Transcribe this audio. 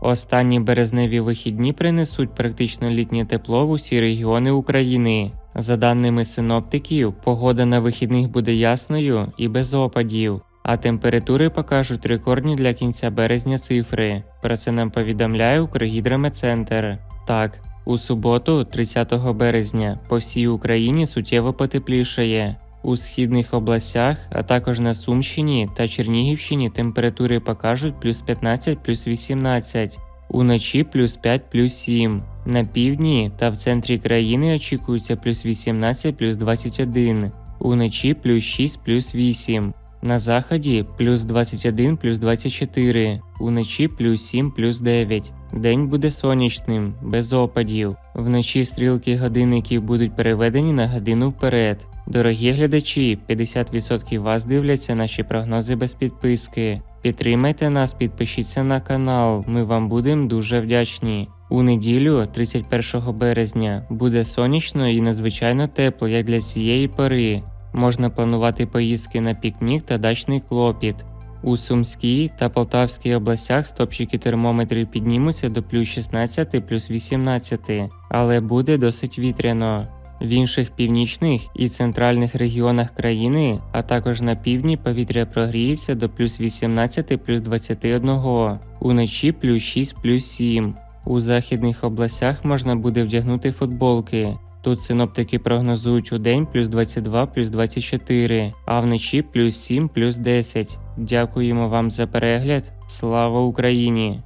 Останні березневі вихідні принесуть практично літнє тепло в усі регіони України. За даними синоптиків, погода на вихідних буде ясною і без опадів, а температури покажуть рекордні для кінця березня цифри. Про це нам повідомляє Укргідрометцентр. Так, у суботу, 30 березня, по всій Україні суттєво потеплішає. У східних областях, а також на Сумщині та Чернігівщині температури покажуть плюс 15 плюс 18, уночі плюс 5 плюс 7. На півдні та в центрі країни очікується плюс 18 плюс 21, уночі плюс 6 плюс 8. На заході плюс 21 плюс 24, уночі плюс 7 плюс 9. День буде сонячним, без опадів. Вночі стрілки годинників будуть переведені на годину вперед. Дорогі глядачі, 50% вас дивляться наші прогнози без підписки. Підтримайте нас, підпишіться на канал, ми вам будемо дуже вдячні. У неділю, 31 березня, буде сонячно і надзвичайно тепло, як для цієї пори. Можна планувати поїздки на пікнік та дачний клопіт. У Сумській та Полтавській областях стопчики термометрів піднімуться до плюс 16 плюс 18, але буде досить вітряно. В інших північних і центральних регіонах країни, а також на півдні повітря прогріється до плюс 18 плюс 21, уночі плюс 6 плюс 7. У західних областях можна буде вдягнути футболки. Тут синоптики прогнозують у день плюс 22 плюс 24, а вночі плюс 7 плюс 10. Дякуємо вам за перегляд. Слава Україні!